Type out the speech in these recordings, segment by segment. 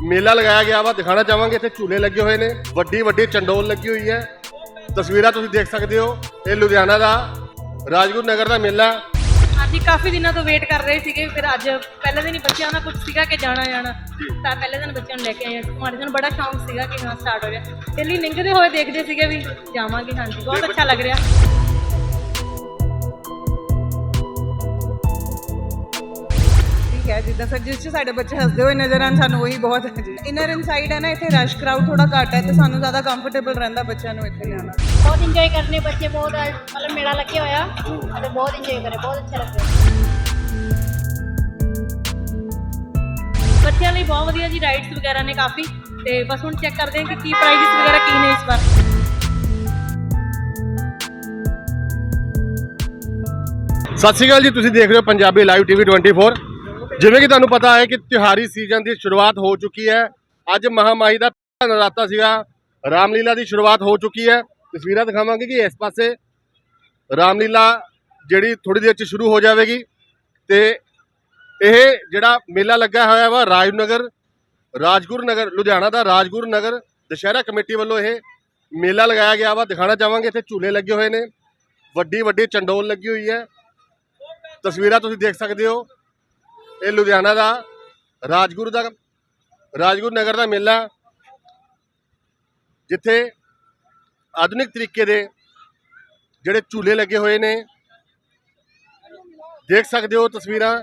ਮੇਲਾ ਲਗਾਇਆ ਗਿਆ ਵਾ ਦਿਖਾਣਾ ਚਾਹਾਂਗੇ ਇੱਥੇ ਝੂਲੇ ਲੱਗੇ ਹੋਏ ਨੇ ਵੱਡੀ ਵੱਡੀ ਚੰਡੋਲ ਲੱਗੀ ਹੋਈ ਹੈ। ਤਸਵੀਰਾਂ ਤੁਸੀਂ ਦੇਖ ਸਕਦੇ ਹੋ ਇਹ ਲੁਧਿਆਣਾ ਦਾ ਰਾਜਗੁਰੂ ਨਗਰ ਦਾ ਮੇਲਾ। ਹਾਂਜੀ ਕਾਫੀ ਦਿਨਾਂ ਤੋਂ ਵੇਟ ਕਰ ਰਹੇ ਸੀਗੇ ਫਿਰ ਅੱਜ ਪਹਿਲੇ ਦਿਨ ਹੀ ਬੱਚਿਆਂ ਦਾ ਕੁਝ ਸੀਗਾ ਕਿ ਜਾਣਾ ਜਾਣਾ। ਤਾਂ ਪਹਿਲੇ ਦਿਨ ਬੱਚਿਆਂ ਨੂੰ ਲੈ ਕੇ ਆਏ ਹਾਂ। ਮਾੜੇ ਨੂੰ ਬੜਾ ਸ਼ੌਂਕ ਸੀਗਾ ਕਿ ਹਾਂ ਸਟਾਰਟ ਹੋ ਗਿਆ ਦਿੱਲੀ ਨਿੰਗਦੇ ਹੋਏ ਦੇਖਦੇ ਸੀਗੇ ਵੀ ਜਾਵਾਂਗੇ ਹਾਂਜੀ ਬਹੁਤ ਅੱਛਾ ਲੱਗ ਰਿਹਾ। ਹੈ ਜਿੱਦਾਂ ਸਰ ਜਿਸ 'ਚ ਸਾਡੇ ਬੱਚੇ ਹੱਸਦੇ ਹੋਏ ਨਜ਼ਰ ਆਣ ਸਾਨੂੰ ਉਹੀ ਬਹੁਤ ਹੈ ਜੀ ਇਨਰ ਇਨਸਾਈਡ ਹੈ ਨਾ ਇੱਥੇ ਰਸ਼ ਕਰਾਊਡ ਥੋੜਾ ਘੱਟ ਹੈ ਤੇ ਸਾਨੂੰ ਜ਼ਿਆਦਾ ਕੰਫਰਟੇਬਲ ਰਹਿੰਦਾ ਬੱਚਿਆਂ ਨੂੰ ਇੱਥੇ ਲਿਆਉਣਾ। ਬਹੁਤ ਇੰਜੋਏ ਕਰਨੇ ਬੱਚੇ ਬਹੁਤ ਮਤਲਬ ਮੇਲਾ ਲੱਗਿਆ ਹੋਇਆ। ਅਤੇ ਬਹੁਤ ਇੰਜੋਏ ਕਰੇ ਬਹੁਤ ਅੱਛਾ ਲੱਗਿਆ। ਬੱਚਿਆਂ ਲਈ ਬਹੁਤ ਵਧੀਆ ਜੀ ਰਾਈਡਸ ਵਗੈਰਾ ਨੇ ਕਾਫੀ। ਤੇ ਬਸ ਹੁਣ ਚੈੱਕ ਕਰਦੇ ਹਾਂ ਕਿ ਕੀ ਪ੍ਰਾਈਜ਼ਸ ਵਗੈਰਾ ਕੀ ਨੇ ਇਸ ਵਾਰ। ਸਤਿ ਸ਼੍ਰੀ ਅਕਾਲ ਜੀ ਤੁਸੀਂ ਦੇਖ ਰਹੇ ਹੋ ਪੰਜਾਬੀ ਲਾਈਵ ਟੀਵੀ 24 ਜਿਵੇਂ ਕਿ ਤੁਹਾਨੂੰ ਪਤਾ ਹੈ ਕਿ ਤਿਉਹਾਰੀ ਸੀਜ਼ਨ ਦੀ ਸ਼ੁਰੂਆਤ ਹੋ ਚੁੱਕੀ ਹੈ। ਅੱਜ ਮਹਾਮਾਈ ਦਾ ਨਰਾਤਾ ਸੀਗਾ। ਰਾਮਲੀਲਾ ਦੀ ਸ਼ੁਰੂਆਤ ਹੋ ਚੁੱਕੀ ਹੈ। ਤਸਵੀਰਾਂ ਦਿਖਾਵਾਂਗੇ ਕਿ ਇਸ ਪਾਸੇ ਰਾਮਲੀਲਾ ਜਿਹੜੀ ਥੋੜੀ ਦੇਰ ਚ ਸ਼ੁਰੂ ਹੋ ਜਾਵੇਗੀ ਤੇ ਇਹ ਜਿਹੜਾ ਮੇਲਾ ਲੱਗਾ ਹੋਇਆ ਵਾ ਰਾਜਨਗਰ, ਰਾਜਗੁਰੂ ਨਗਰ, ਲੁਧਿਆਣਾ ਦਾ ਰਾਜਗੁਰੂ ਨਗਰ, ਦੁਸ਼ਹਿਰਾ ਕਮੇਟੀ ਵੱਲੋਂ ਇਹ ਮੇਲਾ ਲਗਾਇਆ ਗਿਆ ਵਾ। ਦਿਖਾਣਾ ਚਾਹਾਂਗੇ, ਇੱਥੇ ਝੂਲੇ ਲੱਗੇ ਹੋਏ ਨੇ। ਵੱਡੀ ਵੱਡੀ ਚੰਡੋਲ ਲੱਗੀ ਹੋਈ ਹੈ। ਤਸਵੀਰਾਂ ਤੁਸੀਂ ਦੇਖ ਸਕਦੇ ਹੋ। ਇਹ ਲੁਧਿਆਣਾ ਦਾ ਰਾਜਗੁਰੂ ਦਾ ਰਾਜਗੁਰੂ ਨਗਰ ਦਾ ਮੇਲਾ, ਜਿੱਥੇ ਆਧੁਨਿਕ ਤਰੀਕੇ ਦੇ ਜਿਹੜੇ ਝੂਲੇ ਲੱਗੇ ਹੋਏ ਨੇ, ਦੇਖ ਸਕਦੇ ਹੋ ਤਸਵੀਰਾਂ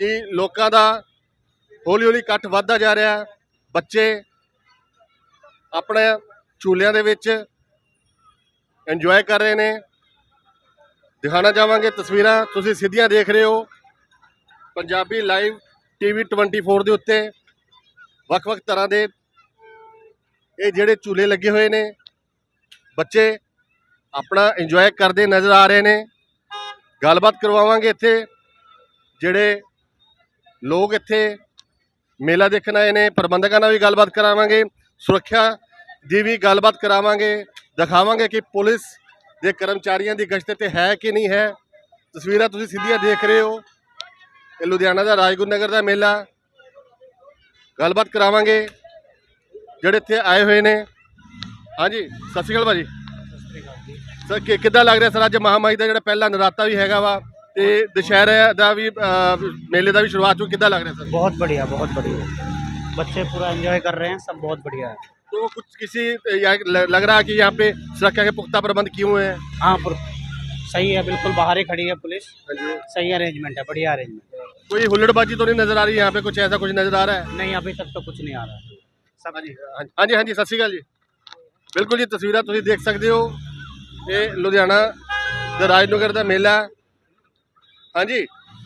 ਕਿ ਲੋਕਾਂ ਦਾ ਹੌਲੀ ਹੌਲੀ ਇਕੱਠ ਵੱਧਦਾ ਜਾ ਰਿਹਾ ਬੱਚੇ ਆਪਣੇ ਝੂਲਿਆਂ ਦੇ ਵਿੱਚ ਇੰਜੋਏ ਕਰ ਰਹੇ ਨੇ। ਦਿਖਾਣਾ ਚਾਹਾਂਗੇ ਤਸਵੀਰਾਂ, ਤੁਸੀਂ ਸਿੱਧੀਆਂ ਦੇਖ ਰਹੇ ਹੋ। ਪੰਜਾਬੀ ਲਾਈਵ ਟੀਵੀ 24 ਦੇ ਉੱਤੇ ਵੱਖ-ਵੱਖ ਤਰ੍ਹਾਂ ਦੇ ਇਹ ਜਿਹੜੇ ਝੂਲੇ ਲੱਗੇ ਹੋਏ ਨੇ, ਬੱਚੇ ਆਪਣਾ ਇੰਜੋਏ ਕਰਦੇ ਨਜ਼ਰ ਆ ਰਹੇ ਨੇ। ਗੱਲਬਾਤ ਕਰਵਾਵਾਂਗੇ ਇੱਥੇ ਜਿਹੜੇ ਲੋਕ ਇੱਥੇ ਮੇਲਾ ਦੇਖਣ ਆਏ ਨੇ, ਪ੍ਰਬੰਧਕਾਂ ਨਾਲ ਵੀ ਗੱਲਬਾਤ ਕਰਾਵਾਂਗੇ, ਸੁਰੱਖਿਆ ਦੀ ਵੀ ਗੱਲਬਾਤ ਕਰਾਵਾਂਗੇ, ਦਿਖਾਵਾਂਗੇ ਕਿ ਪੁਲਿਸ ਦੇ ਕਰਮਚਾਰੀਆਂ ਦੀ ਗਸ਼ਤ ਤੇ ਹੈ ਕਿ ਨਹੀਂ ਹੈ। ਤਸਵੀਰਾਂ ਤੁਸੀਂ ਸਿੱਧੀਆਂ ਦੇਖ ਰਹੇ ਹੋ। ਇਹ ਲੁਧਿਆਣਾ ਦਾ ਰਾਜਗੁਰੂ ਨਗਰ ਦਾ ਮੇਲਾ ਗੱਲਬਾਤ ਕਰਾਵਾਂਗੇ ਜਿਹੜੇ ਇੱਥੇ ਆਏ ਹੋਏ ਨੇ ਹਾਂਜੀ ਸਤਿ ਸ਼੍ਰੀ ਅਕਾਲ ਭਾਜੀ ਸਰ ਕਿ ਕਿੱਦਾਂ ਲੱਗ ਰਿਹਾ ਸਰ ਅੱਜ ਮਹਾਮਾਈ ਦਾ ਜਿਹੜਾ ਪਹਿਲਾ ਨਰਾਤਾ ਵੀ ਹੈਗਾ ਵਾ ਤੇ ਦੁਸ਼ਹਿਰੇ ਦਾ ਵੀ ਅਹ, ਮੇਲੇ ਦਾ ਵੀ ਸ਼ੁਰੂਆਤ ਹੋ ਕਿੱਦਾਂ ਲੱਗ ਰਿਹਾ ਸਰ बहुत बढ़िया बहुत बढ़िया बच्चे पूरा एंजॉय कर रहे हैं सब बहुत बढ़िया है तो कुछ किसी यहाँ ल- लग रहा है कि यहाँ पे सुरक्षा के पुख्ता प्रबंध किए हुए हैं हाँ पर सही है बिल्कुल बाहर ही खड़ी है पुलिस हाँ जी सही अरेंजमेंट है बढ़िया अरेंजमेंट कोई हुल्लड़बाजी तो नहीं नजर आ रही यहाँ पे कुछ ऐसा कुछ नजर आ रहा है नहीं अभी तक तो कुछ नहीं आ रहा सब ਹਾਂਜੀ ਹਾਂਜੀ ਹਾਂਜੀ ਸਤਿ ਸ਼੍ਰੀ ਅਕਾਲ ਜੀ ਬਿਲਕੁਲ ਜੀ ਤਸਵੀਰਾਂ ਤੁਸੀਂ ਦੇਖ ਸਕਦੇ ਹੋ ਇਹ ਲੁਧਿਆਣਾ ਦਾ ਰਾਜਨਗਰ ਦਾ ਮੇਲਾ ਹੈ। ਹਾਂਜੀ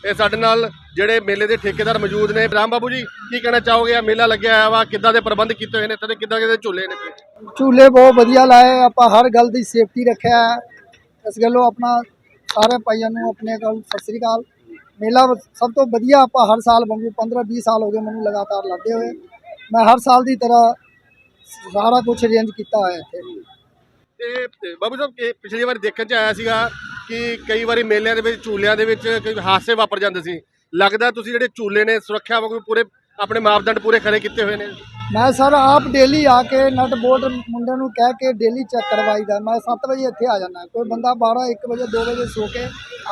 ਇਹ ਸਾਡੇ ਨਾਲ ਜਿਹੜੇ ਮੇਲੇ ਦੇ ਠੇਕੇਦਾਰ ਮੌਜੂਦ ਨੇ ਰਾਮ ਬਾਬੂ ਜੀ ਕੀ ਕਹਿਣਾ ਚਾਹੋਗੇ ਆ ਮੇਲਾ ਲੱਗਿਆ ਹੋਇਆ ਵਾ ਕਿੱਦਾਂ ਦੇ ਪ੍ਰਬੰਧ ਕੀਤੇ ਹੋਏ ਨੇ ਤੇ ਕਿੱਦਾਂ ਕਿੱਦਾਂ ਦੇ ਝੂਲੇ ਨੇ ਝੂਲੇ ਬਹੁਤ ਵਧੀਆ ਲਾਏ ਆਪਾਂ ਹਰ ਗੱਲ ਦੀ ਸੇਫਟੀ ਰੱਖਿਆ ਹੈ ਇਸ ਗੱਲੋਂ ਆਪਣਾ ਸਾਰੇ ਭਾਈਆਂ ਨੂੰ ਆਪਣੇ ਕੋਲ ਸਤਿ ਸ੍ਰੀ ਅਕਾਲ ਮੇਲਾ ਸਭ ਤੋਂ ਵਧੀਆ ਆਪਾਂ ਹਰ ਸਾਲ ਵਾਂਗੂ 15 20 ਸਾਲ ਹੋ ਗਏ ਮੈਨੂੰ ਲਗਾਤਾਰ ਲਾਦੇ ਹੋਏ। ਮੈਂ ਹਰ ਸਾਲ ਦੀ ਤਰ੍ਹਾਂ ਸਾਰਾ ਕੁਝ ਅਰੇਂਜ ਕੀਤਾ ਹੋਇਆ ਇੱਥੇ। ਤੇ ਤੇ ਬਾਬੂ ਸਾਹਿਬ ਇਹ ਪਿਛਲੀ ਵਾਰ ਦੇਖਣ ਚ ਆਇਆ ਸੀਗਾ ਕਿ ਕਈ ਵਾਰੀ ਮੇਲਿਆਂ ਦੇ ਵਿੱਚ, ਝੂਲਿਆਂ ਦੇ ਵਿੱਚ ਕਈ ਹਾਦਸੇ ਵਾਪਰ ਜਾਂਦੇ ਸੀ। ਲੱਗਦਾ ਤੁਸੀਂ ਜਿਹੜੇ ਝੂਲੇ ਨੇ ਸੁਰੱਖਿਆ ਵਾਂਗੂ ਪੂਰੇ ਆਪਣੇ ਮਾਪਦੰਡ ਪੂਰੇ ਖਰੇ ਕੀਤੇ ਹੋਏ ਨੇ? ਮੈਂ ਸਰ ਆਪ ਡੇਲੀ ਆ ਕੇ ਨਟ ਬੋਲਟ ਮੁੰਡਿਆਂ ਨੂੰ ਕਹਿ ਕੇ ਡੇਲੀ ਚੈੱਕ ਕਰਵਾਈਦਾ। ਮੈਂ 7 ਵਜੇ ਇੱਥੇ ਆ ਜਾਂਦਾ। ਕੋਈ ਬੰਦਾ 12 1 ਵਜੇ 2 ਵਜੇ ਸੋ ਕੇ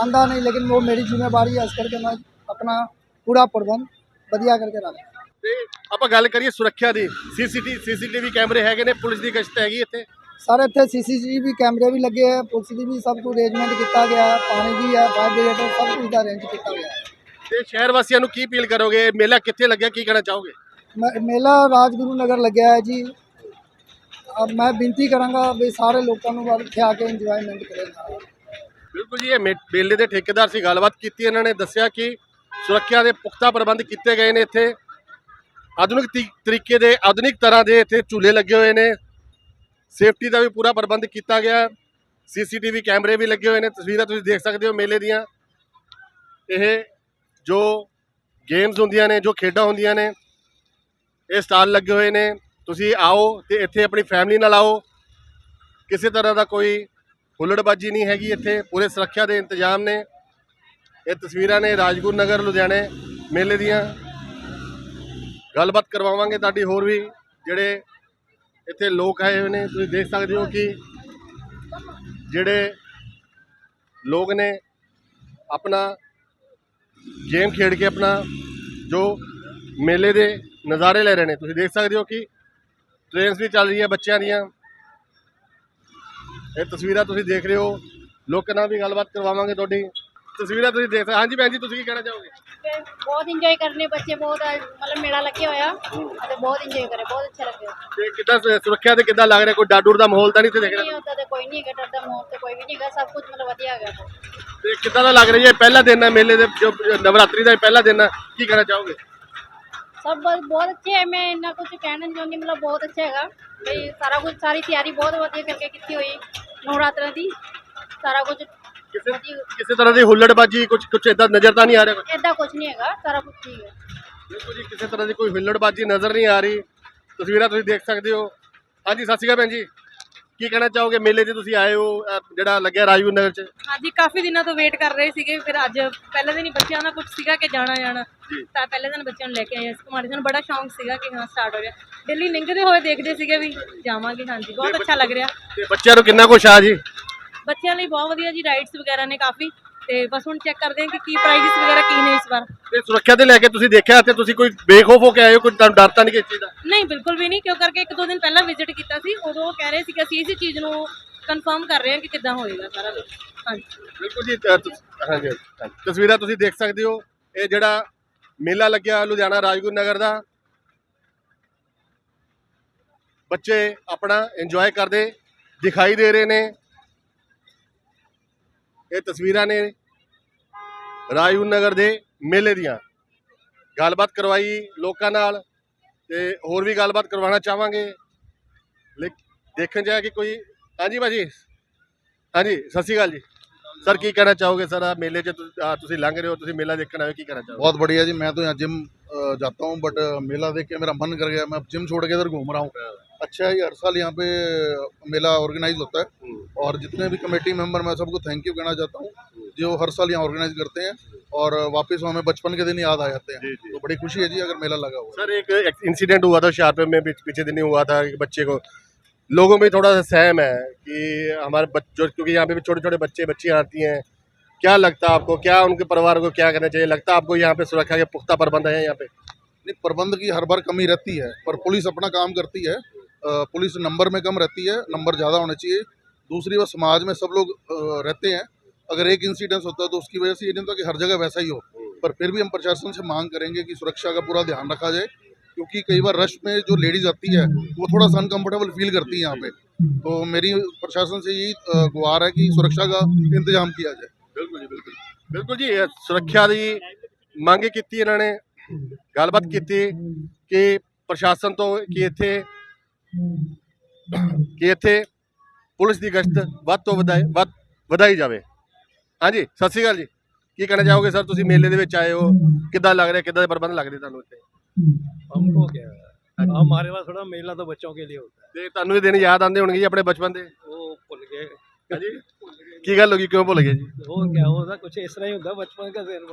ਆਂਦਾ ਨਹੀਂ ਲੇਕਿਨ ਉਹ ਮੇਰੀ ਜ਼ਿੰਮੇਵਾਰੀ ਹੈ। ਇਸ ਕਰਕੇ ਮੈਂ ਆਪਣਾ ਪੂਰਾ ਪ੍ਰਬੰਧ ਵਧੀਆ ਕਰਕੇ ਰੱਖਦਾ। ਤੇ ਆਪਾਂ ਗੱਲ ਕਰੀਏ ਸੁਰੱਖਿਆ ਦੀ। ਸੀਸੀਟੀ ਸੀਸੀਟੀਵੀ ਕੈਮਰੇ ਹੈਗੇ ਨੇ? ਪੁਲਿਸ ਦੀ ਗਸ਼ਤ ਹੈਗੀ ਇੱਥੇ? ਸਰ ਇੱਥੇ ਸੀਸੀਟੀਵੀ ਕੈਮਰੇ ਵੀ ਲੱਗੇ ਹੈ। ਪੁਲਿਸ ਦੀ ਵੀ ਸਭ ਕੁਝ ਅਰੇਂਜਮੈਂਟ ਕੀਤਾ ਗਿਆ। ਪਾਣੀ ਦੀ ਹੈ ਫਾਇਰ ਬ੍ਰਿਗੇਡ ਸਭ ਕੁਝ ਦਾ ਅਰੇਂਜ ਕੀਤਾ ਗਿਆ। ਤੇ ਸ਼ਹਿਰ ਵਾਸੀਆਂ ਨੂੰ ਕੀ ਅਪੀਲ ਕਰੋਗੇ? ਮੇਲਾ ਕਿੱਥੇ ਲੱਗਿਆ? ਕੀ ਕਹਿਣਾ ਚਾਹੋਗੇ? ਮੈਂ- ਮੇਲਾ ਰਾਜਗੁਰੂ ਨਗਰ ਲੱਗਿਆ ਹੈ ਜੀ। ਅਬ ਮੈਂ ਬੇਨਤੀ ਕਰਾਂਗਾ ਵੀ ਸਾਰੇ ਲੋਕਾਂ ਨੂੰ ਵੱਲ ਇੱਥੇ ਆ ਕੇ ਇੰਜੋਇਮੈਂਟ ਕਰੇ। ਬਿਲਕੁਲ ਜੀ ਇਹ ਮੇ- ਮੇਲੇ ਦੇ ਠੇਕੇਦਾਰ ਸੀ ਗੱਲਬਾਤ ਕੀਤੀ ਇਹਨਾਂ ਨੇ ਦੱਸਿਆ ਕਿ ਸੁਰੱਖਿਆ ਦੇ ਪੁਖਤਾ ਪ੍ਰਬੰਧ ਕੀਤੇ ਗਏ ਨੇ ਇੱਥੇ। ਆਧੁਨਿਕ ਤੀ- ਤਰੀਕੇ ਦੇ ਆਧੁਨਿਕ ਤਰ੍ਹਾਂ ਦੇ ਇੱਥੇ ਝੂਲੇ ਲੱਗੇ ਹੋਏ ਨੇ। ਸੇਫਟੀ ਦਾ ਵੀ ਪੂਰਾ ਪ੍ਰਬੰਧ ਕੀਤਾ ਗਿਆ। ਸੀਸੀਟੀਵੀ ਕੈਮਰੇ ਵੀ ਲੱਗੇ ਹੋਏ ਨੇ। ਤਸਵੀਰਾਂ ਤੁਸੀਂ ਦੇਖ ਸਕਦੇ ਹੋ ਮੇਲੇ ਦੀਆਂ। ਇਹ ਜੋ ਗੇਮਸ ਹੁੰਦੀਆਂ ਨੇ, ਜੋ ਖੇਡਾਂ ਹੁੰਦੀਆਂ ਨੇ, ਇਹ ਸਟਾਲ ਲੱਗੇ ਹੋਏ ਨੇ। ਤੁਸੀਂ ਆਓ ਤੇ ਇੱਥੇ ਆਪਣੀ ਫੈਮਿਲੀ ਨਾਲ ਆਓ। ਕਿਸੇ ਤਰ੍ਹਾਂ ਦਾ ਕੋਈ ਹੁੱਲੜਬਾਜੀ ਨਹੀਂ ਹੈਗੀ ਇੱਥੇ। ਪੂਰੇ ਸੁਰੱਖਿਆ ਦੇ ਇੰਤਜ਼ਾਮ ਨੇ। ਇਹ ਤਸਵੀਰਾਂ ਨੇ ਰਾਜਗੁਰੂ ਨਗਰ, ਲੁਧਿਆਣੇ ਮੇਲੇ ਦੀਆਂ। ਗੱਲਬਾਤ ਕਰਵਾਵਾਂਗੇ ਤੁਹਾਡੀ ਹੋਰ ਵੀ। ਜਿਹੜੇ ਇੱਥੇ ਲੋਕ ਆਏ ਹੋਏ ਨੇ, ਤੁਸੀਂ ਦੇਖ ਸਕਦੇ ਹੋ ਕਿ ਜਿਹੜੇ ਲੋਕ ਨੇ, ਆਪਣਾ ਗੇਮ ਖੇਡ ਕੇ ਆਪਣਾ ਜੋ ਮੇਲੇ ਦੇ ਨਜ਼ਾਰੇ ਲੈ ਰਹੇ ਨੇ। ਤੁਸੀਂ ਦੇਖ ਸਕਦੇ ਹੋ ਕਿ ਟ੍ਰੇਨਸ ਵੀ ਚੱਲ ਰਹੀਆਂ ਬੱਚਿਆਂ ਦੀਆਂ। ਇਹ ਤਸਵੀਰਾਂ ਤੁਸੀਂ ਦੇਖ ਰਹੇ ਹੋ। ਲੋਕਾਂ ਨਾਲ ਵੀ ਗੱਲਬਾਤ ਕਰਵਾਵਾਂਗੇ ਤੁਹਾਡੀ। ਤਸਵੀਰਾਂ ਤੁਸੀਂ ਦੇਖ ਸਕਦੇ ਹਾਂਜੀ ਭੈਣ ਜੀ, ਤੁਸੀਂ ਕੀ ਕਹਿਣਾ ਚਾਹੋਗੇ? ਤੇ ਬਹੁਤ ਇੰਜੋਏ ਕਰਨੇ ਬੱਚੇ ਬਹੁਤ ਮਤਲਬ ਮੇਲਾ ਲੱਗਿਆ ਹੋਇਆ। ਅਤੇ ਬਹੁਤ ਇੰਜੋਏ ਕਰੇ ਬਹੁਤ ਅੱਛਾ ਲੱਗਿਆ ਤੇ ਕਿੱਦਾਂ ਸੁ- ਸੁਰੱਖਿਆ ਤੇ ਕਿੱਦਾਂ ਲੱਗ ਰਿਹਾ? ਕੋਈ ਡਰ ਡਰ ਦਾ ਮਾਹੌਲ ਤਾਂ ਨਹੀਂ ਤੇ ਦੇਖ ਨਹੀਂ ਰਿਹਾ ਹੁੰਦਾ ਤੇ ਕੋਈ ਨਹੀਂ ਹੈਗਾ ਡਰਦਾ ਮੋਹ ਤੇ ਕੋਈ ਵੀ ਨਹੀਂ ਹੈਗਾ ਸਭ ਕੁਝ ਮਤਲਬ ਵਧੀਆ ਹੈਗਾ। ਤੇ ਕਿੱਦਾਂ ਦਾ ਲੱਗ ਰਿਹਾ ਜੀ? ਇਹ ਪਹਿਲਾ ਦਿਨ ਹੈ ਮੇਲੇ ਦੇ ਜੋ ਨਵਰਾਤਰੀ ਦਾ ਇਹ ਪਹਿਲਾ ਦਿਨ ਹੈ ਕੀ ਕਹਿਣਾ ਚਾਹੋਗੇ? ਸਭ ਬਹੁਤ ਬਹੁਤ ਅੱਛੇ ਹੈ ਮੈਂ ਇੰਨਾ ਕੁਝ ਕਹਿਣਾ ਨਹੀਂ ਚਾਹੁੰਦੀ ਮਤਲਬ ਬਹੁਤ ਅੱਛਾ ਹੈਗਾ। ਬਈ ਸਾਰਾ ਕੁਝ ਸਾਰੀ ਤਿਆਰੀ ਬਹੁਤ ਵਧੀਆ ਕਰਕੇ ਕੀਤੀ ਹੋਈ ਨਵਰਾਤਰਾਂ ਦੀ। ਸਾਰਾ ਕੁਝ ਕਿਸੇ ਕਿਸੇ ਤਰ੍ਹਾਂ ਦੀ ਹੁੱਲੜਬਾਜੀ ਕੁਝ ਕੁਝ ਇਦਾਂ ਨਜ਼ਰ ਤਾਂ ਨਹੀਂ ਆ ਰਿਹਾ ਕੁਛ? ਇਦਾਂ ਕੁਝ ਨਹੀਂ ਹੈਗਾ ਸਾਰਾ ਕੁਝ ਠੀਕ ਹੈ। ਬਿਲਕੁਲ ਜੀ ਕਿਸੇ ਤਰ੍ਹਾਂ ਦੀ ਕੋਈ ਹੁੱਲੜਬਾਜੀ ਨਜ਼ਰ ਨਹੀਂ ਆ ਰਹੀ। ਤਸਵੀਰਾਂ ਤੁਸੀਂ ਦੇਖ ਸਕਦੇ ਹੋ। ਹਾਂਜੀ ਸਤਿ ਸ਼੍ਰੀ ਅਕਾਲ ਭੈਣ ਜੀ। ਕੀ ਕਹਿਣਾ ਚਾਹੋਗੇ? ਮੇਲੇ 'ਚ ਤੁਸੀਂ ਆਏ ਹੋ ਅਹ ਜਿਹੜਾ ਲੱਗਿਆ ਰਾਜੂ ਨਗਰ 'ਚ? ਹਾਂਜੀ ਕਾਫੀ ਦਿਨਾਂ ਤੋਂ ਵੇਟ ਕਰ ਰਹੇ ਸੀਗੇ। ਫਿਰ ਅੱਜ ਪਹਿਲੇ ਦਿਨ ਹੀ ਬੱਚਿਆਂ ਦਾ ਕੁਝ ਸੀਗਾ ਕਿ ਜਾਣਾ ਜਾਣਾ। ਤਾਂ ਪਹਿਲੇ ਦਿਨ ਬੱਚਿਆਂ ਨੂੰ ਲੈ ਕੇ ਆਏ ਇਸ ਕੁਮਾਰੀ ਸਾਨੂੰ ਬੜਾ ਸ਼ੌਂਕ ਸੀਗਾ ਕਿ ਹਾਂ ਸਟਾਰਟ ਹੋ ਗਿਆ ਦਿੱਲੀ ਲੰਘਦੇ ਹੋਏ ਦੇਖਦੇ ਸੀਗੇ ਵੀ ਜਾਵਾਂਗੇ ਹਾਂਜੀ। ਬਹੁਤ ਅੱਛਾ ਲੱਗ ਰਿਹਾ। ਤੇ ਬੱਚਿਆਂ ਨੂੰ ਕਿੰਨਾ ਕੁਛ ਆ ਜੀ? ਬੱਚਿਆਂ ਲਈ ਬਹੁਤ ਵਧੀਆ ਜੀ ਰਾਈਡਸ ਵਗੈਰਾ ਨੇ ਕਾਫੀ। ਤੇ ਬਸ ਹੁਣ ਚੈੱਕ ਕਰਦੇ ਹਾਂ ਕਿ ਕੀ ਪ੍ਰਾਈਜ਼ਸ ਵਗੈਰਾ ਕੀ ਨੇ ਇਸ ਵਾਰ। ਤੇ ਸੁਰੱਖਿਆ ਦੇ ਲੈ ਕੇ ਤੁਸੀਂ ਦੇਖਿਆ ਤੇ ਤੁਸੀਂ ਕੋਈ ਬੇਖੌਫ ਹੋ ਕੇ ਆਏ ਹੋ ਕੋਈ ਤੁਹਾਨੂੰ ਡਰ ਤਾਂ ਨਹੀਂ ਕਿਸੇ ਚੀਜ਼ ਦਾ? ਨਹੀਂ ਬਿਲਕੁਲ ਵੀ ਨਹੀਂ ਕਿਉਂ ਕਰਕੇ ਇੱਕ ਦੋ ਦਿਨ ਪਹਿਲਾਂ ਵਿਜ਼ਿਟ ਕੀਤਾ ਸੀ ਉਦੋਂ ਉਹ ਕਹਿ ਰਹੇ ਸੀ ਕਿ ਅਸੀਂ ਇਸੇ ਚੀਜ਼ ਨੂੰ ਕਨਫਰਮ ਕਰ ਰਹੇ ਹਾਂ ਕਿ ਕਿੱਦਾਂ ਹੋਏਗਾ ਸਾਰਾ ਕੁਝ ਹਾਂਜੀ। ਬਿਲਕੁਲ ਜੀ ਅ, ਤੁਸ- ਹਾਂਜੀ ਹਾਂਜੀ। ਤਸਵੀਰਾਂ ਤੁਸੀਂ ਦੇਖ ਸਕਦੇ ਹੋ ਇਹ ਜਿਹੜਾ ਮੇਲਾ ਲੱਗਿਆ ਲੁਧਿਆਣਾ ਰਾਜਗੁਰੂ ਨਗਰ ਦਾ। ਬੱਚੇ ਆਪਣਾ ਇੰਜੋਏ ਕਰਦੇ ਦਿਖਾਈ ਦੇ ਰਹੇ ਨੇ। ਇਹ ਤਸਵੀਰਾਂ ਨੇ ਰਾਜਗੁਰੂ ਨਗਰ ਦੇ ਮੇਲੇ ਦੀਆਂ ਗੱਲਬਾਤ ਕਰਵਾਈ ਲੋਕਾਂ ਨਾਲ ਤੇ ਹੋਰ ਵੀ ਗੱਲਬਾਤ ਕਰਵਾਉਣਾ ਚਾਹਾਂਗੇ ਲੇ- ਦੇਖਣ ਜਾਇਆ ਕਿ ਕੋਈ ਹਾਂਜੀ ਭਾਜੀ ਹਾਂਜੀ ਸਤਿ ਸ਼੍ਰੀ ਅਕਾਲ ਜੀ ਸਰ ਕੀ ਕਹਿਣਾ ਚਾਹੋਗੇ ਸਰ ਆਹ ਮੇਲੇ 'ਚ ਤੁਸੀਂ ਆਹ ਤੁਸੀਂ ਲੰਘ ਰਹੇ ਹੋ ਤੁਸੀਂ ਮੇਲਾ ਦੇਖਣ ਆਏ ਹੋ ਕੀ ਕਹਿਣਾ ਚਾਹੋਗੇ बहुत बढ़िया जी मैं तो यहाँ जिम अ, जाता हूँ बट मेला देख के मेरा मन कर गया मैं अब जिम छोड़ के इधर घूम रहा हूँ अच्छा है ये हर साल यहाँ पे मेला ऑर्गेनाइज होता है। और जितने भी कमेटी मेंबर मैं सबको थैंक यू कहना चाहता हूँ जो हर साल यहाँ ऑर्गेनाइज करते हैं और वापस हमें बचपन के दिन याद आ जाते हैं। तो बड़ी खुशी है जी अगर मेला लगा हुआ सर एक इंसिडेंट हुआ था शारपुर में पीछे दिन ही हुआ था कि बच्चे को। लोगों में थोड़ा सा सहम है कि हमारे बच्चों क्योंकि यहाँ पे भी छोटे छोटे बच्चे बच्चियाँ आती हैं। क्या लगता है आपको? क्या उनके परिवार को क्या करना चाहिए? लगता है आपको यहाँ पे सुरक्षा के पुख्ता प्रबंध है यहाँ पे? नहीं प्रबंध की हर बार कमी रहती है पर पुलिस अपना काम करती है। पुलिस नंबर में कम रहती है नंबर ज़्यादा होने चाहिए दूसरी बात समाज में सब लोग अ, रहते हैं अगर एक इंसिडेंस होता है तो उसकी वजह से ये नहीं होता कि हर जगह वैसा ही हो पर फिर भी हम प्रशासन से मांग करेंगे कि सुरक्षा का पूरा ध्यान रखा जाए क्योंकि कई बार रश में जो लेडीज आती है वो थोड़ा सा अनकम्फर्टेबल फील करती है यहाँ पे तो मेरी प्रशासन से यही अ, गुहार है कि सुरक्षा का इंतजाम किया जाए ਬਿਲਕੁਲ ਜੀ ਬਿਲਕੁਲ ਬਿਲਕੁਲ ਜੀ ਇਹ ਸੁਰੱਖਿਆ ਦੀ ਮੰਗ ਕੀਤੀ ਇਹਨਾਂ ਨੇ ਗੱਲਬਾਤ ਕੀਤੀ ਕਿ ਪ੍ਰਸ਼ਾਸਨ ਤੋਂ ਕਿ ਇੱਥੇ ਕਿ ਇੱਥੇ ਪੁਲਿਸ ਦੀ ਗਸ਼ਤ ਵੱਧ ਤੋਂ ਵਧਾਈ ਵੱਧ ਵਧਾਈ ਜਾਵੇ ਹਾਂਜੀ ਸਤਿ ਸ਼੍ਰੀ ਅਕਾਲ ਜੀ ਕੀ ਕਹਿਣਾ ਚਾਹੋਗੇ ਸਰ ਤੁਸੀਂ ਮੇਲੇ ਦੇ ਵਿੱਚ ਆਏ ਹੋ ਕਿੱਦਾਂ ਲੱਗ ਰਿਹਾ ਕਿੱਦਾਂ ਦੇ ਪ੍ਰਬੰਧ ਲੱਗ ਰਹੇ ਤੁਹਾਨੂੰ ਇੱਥੇ हमको क्या है हमारे पास थोड़ा मेला तो बच्चों के लिए होता ਤੇ ਤੁਹਾਨੂੰ ਇਹ ਦਿਨ ਯਾਦ ਆਉਂਦੇ ਹੋਣਗੇ ਜੀ ਆਪਣੇ ਬਚਪਨ ਦੇ है वो भूल गए ਹਾਂਜੀ ਕੀ ਗੱਲ ਹੋ ਗਈ ਕਿਉਂ ਭੁੱਲ ਗਏ ਜੀ वो क्या होता कुछ इस तरह ही होता बचपन का सिर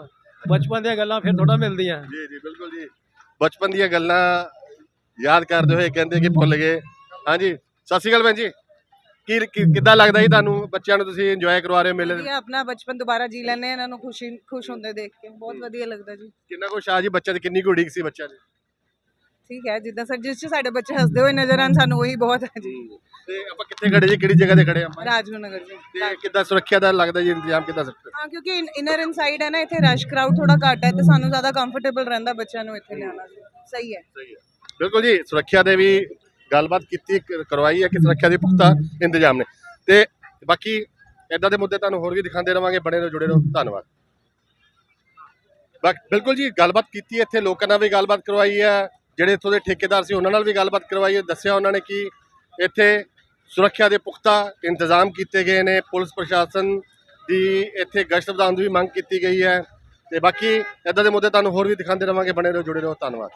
बचपन ਦੀਆਂ ਗੱਲਾਂ ਫਿਰ ਥੋੜਾ ਮਿਲਦੀਆਂ ਜੀ ਜੀ ਬਿਲਕੁਲ ਜੀ ਬਚਪਨ ਦੀਆਂ ਗੱਲਾਂ ਯਾਦ ਕਰਦੇ ਹੋਏ ਕਹਿੰਦੇ ਕਿ ਭੁੱਲ ਗਏ। ਹਾਂਜੀ ਸਤਿ ਸ਼੍ਰੀ ਅਕਾਲ ਭੈਣ ਜੀ। ਕੀ ਕੀ- ਕਿੱਦਾਂ ਲੱਗਦਾ ਜੀ ਤੁਹਾਨੂੰ? ਬੱਚਿਆਂ ਨੂੰ ਤੁਸੀਂ ਇੰਜੋਏ ਕਰਵਾ ਰਹੇ ਹੋ ਮੇਲੇ ਦੇ? ਵਧੀਆ ਆਪਣਾ ਬਚਪਨ ਦੁਬਾਰਾ ਜੀ ਲੈਣੇ ਇਹਨਾਂ ਨੂੰ ਖੁਸ਼ੀ ਖੁਸ਼ ਹੁੰਦੇ ਦੇਖ ਕੇ। ਬਹੁਤ ਵਧੀਆ ਲੱਗਦਾ ਜੀ। ਕਿੰਨਾ ਕੁਛ ਆ ਜੀ ਬੱਚਿਆਂ ਦੀ ਕਿੰਨੀ ਕੁ ਉਡੀਕ ਸੀ ਬੱਚਿਆਂ ਦੀ ਠੀਕ ਹੈ ਜਿੱਦਾਂ ਸਰ ਜਿਸ ਚ ਸਾਡੇ ਬੱਚੇ ਹੱਸਦੇ ਹੋਏ ਨਜ਼ਰ ਆਣ ਸਾਨੂੰ ਉਹੀ ਬਹੁਤ ਹੈ ਜੀ। ਤੇ ਆਪਾਂ ਕਿੱਥੇ ਖੜੇ ਜੀ? ਕਿਹੜੀ ਜਗ੍ਹਾ ਤੇ ਖੜੇ ਆਪਾਂ? ਰਾਜਗੁਰੂ ਨਗਰ ਜੀ। ਤੇ ਕਿੱਦਾਂ ਸੁਰੱਖਿਆ ਦਾ ਲੱਗਦਾ ਜੀ ਇੰਤਜ਼ਾਮ ਕਿੱਦਾਂ ਸਰ? ਹਾਂ ਕਿਉਂਕਿ ਇਨਰ ਇਨਸਾਈਡ ਹੈ ਨਾ ਇੱਥੇ ਰਸ਼ ਕਰਾਊਡ ਥੋੜਾ ਘੱਟ ਹੈ ਤੇ ਸਾਨੂੰ ਜ਼ਿਆਦਾ ਕੰਫਰਟੇਬਲ ਰਹਿੰਦਾ ਬੱਚਿਆਂ ਨੂੰ ਇੱਥੇ ਲਿਆਉਣਾ। ਸਹੀ ਹੈ। ਸਹੀ ਹੈ। ਬਿਲਕੁਲ ਜੀ, ਸੁਰੱਖਿਆ ਦੇ ਵੀ ਗੱਲਬਾਤ ਕੀਤੀ ਕ- ਕਰਵਾਈ ਹੈ ਕਿ ਸੁਰੱਖਿਆ ਦੇ ਪੁਖਤਾ ਇੰਤਜ਼ਾਮ ਨੇ। ਤੇ ਬਾਕੀ ਇਦਾਂ ਦੇ ਮੁੱਦੇ ਤੁਹਾਨੂੰ ਹੋਰ ਵੀ ਦਿਖਾਉਂਦੇ ਰਵਾਂਗੇ, ਬਣੇ ਰਹੋ, ਜੁੜੇ ਰਹੋ। ਧੰਨਵਾਦ। ਬਾਕ ਬਿਲਕੁਲ ਜੀ, ਗੱਲਬਾਤ ਕੀਤੀ ਇੱਥੇ ਲੋਕਾਂ ਨਾਲ ਵੀ ਗੱਲਬਾਤ ਕਰਵਾਈ ਹੈ। ਜਿਹੜੇ ਇੱਥੋਂ ਦੇ ਠੇਕੇਦਾਰ ਸੀ, ਉਹਨਾਂ ਨਾਲ ਵੀ ਗੱਲਬਾਤ ਕਰਵਾਈ ਹੈ। ਦੱਸਿਆ ਉਹਨਾਂ ਨੇ ਕਿ ਇੱਥੇ ਸੁਰੱਖਿਆ ਦੇ ਪੁਖਤਾ ਇੰਤਜ਼ਾਮ ਕੀਤੇ ਗਏ ਨੇ। ਪੁਲਿਸ ਪ੍ਰਸ਼ਾਸਨ ਦੀ ਇੱਥੇ ਗਸ਼ਤ ਵਧਾਉਣ ਦੀ ਵੀ ਮੰਗ ਕੀਤੀ ਗਈ ਹੈ। ਤੇ ਬਾਕੀ ਇਦਾਂ ਦੇ ਮੁੱਦੇ ਤੁਹਾਨੂੰ ਹੋਰ ਵੀ ਦਿਖਾਉਂਦੇ ਰਵਾਂਗੇ, ਬਣੇ ਰਹੋ, ਜੁੜੇ ਰਹੋ। ਧੰਨਵਾਦ।